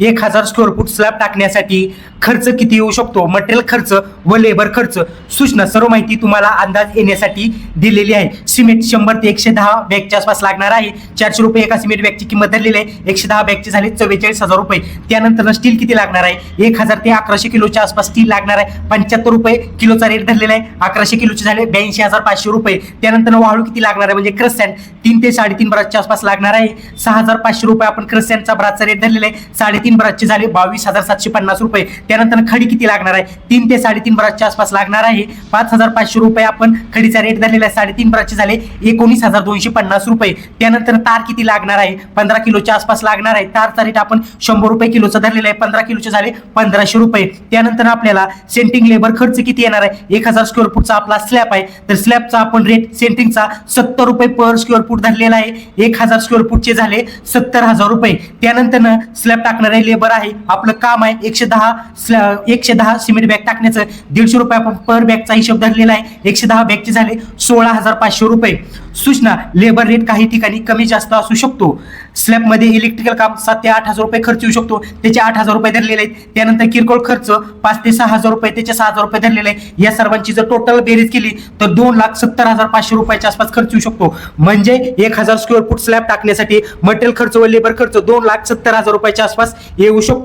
एक हजार square foot slab टाकण्यासाठी खर्च किती येऊ शकतो? मटेरियल खर्च व लेबर खर्च. सूचना सर्व माहिती तुम्हाला अंदाज येण्यासाठी दिलेली आहे. सिमेंट शंभर ते एकशे दहा बॅगच्या आसपास लागणार आहे. चारशे रुपये एका सिमेंट बॅगची किंमत धरलेली आहे. एकशे दहा बॅगची झाली चव्वेचाळीस हजार रुपये. त्यानंतर स्टील किती लागणार आहे? एक हजार ते अकराशे किलोच्या आसपास स्टील लागणार आहे. पंच्याहत्तर रुपये किलोचा रेट धरलेला आहे. अकराशे किलोचे झाले ब्याऐंशी हजार पाचशे रुपये. त्यानंतर वाळू किती लागणार आहे? म्हणजे क्रस तीन ते साडेतीन बराच्या आसपास लागणार आहे. सहा हजार पाचशे रुपये आपण क्रस सँडचा रेट धरलेला आहे. साडेतीन बराचे झाले. बावीस हजार सातशे पन्नास रुपये. त्यानंतर खडी किती लागणार आहे? तीन ते साडेतीन बराच्या आसपास लागणार आहे. पाच हजार पाचशे रुपये आपण खडीचा रेट धरलेला आहे. साडेतीन बराचे झाले. एकोणीस हजार दोनशे पन्नास रुपये. त्यानंतर तार किती लागणार आहे? पंधरा किलोच्या आसपास लागणार आहे. तारचा रेट आपण शंभर रुपये किलोचा धरलेला आहे. पंधरा किलोचे झाले पंधराशे रुपये. त्यानंतर आपल्याला सेंटिंग लेबर खर्च किती येणार आहे? एक हजार स्क्वेअर फूटचा आपला स्लॅब आहे. तर स्लॅबचा आपण रेट सेंटिंगचा सत्तर रुपये पर स्क्वेअर फूट धरलेला आहे. एक हजार स्क्वेअर फूटचे झाले सत्तर हजार रुपये. त्यानंतर स्लॅब टाकणारे लेबर आहे आपलं काम आहे एकशे दहा एकशे दहा सिमेंट बॅग टाकण्याचं. दीडशे रुपये आपण पर बॅगचा हिशोब धरलेला आहे. एकशे दहा बॅगचे झाले सोळा हजार पाचशे रुपये. सूचना लेबर रेट काही ठिकाणी कमी जास्त असू शकतो. स्लॅबमध्ये इलेक्ट्रिकल काम सात ते आठ हजार रुपये खर्च येऊ शकतो. त्याचे आठ हजार रुपये धरलेले आहेत. त्यानंतर किरकोळ खर्च पाच ते सहा हजार रुपये त्याचे सहा हजार रुपये धरलेले आहे या सर्वांची जर टोटल बेरीज केली तर दोन लाख सत्तर हजार पाचशे रुपयाच्या आसपास खर्च येऊ शकतो. म्हणजे एक हजार स्क्वेअर फूट स्लॅब टाकण्यासाठी मटेरियल खर्च व लेबर खर्च दोन लाख सत्तर हजार रुपयाच्या आसपास येऊ शकतो.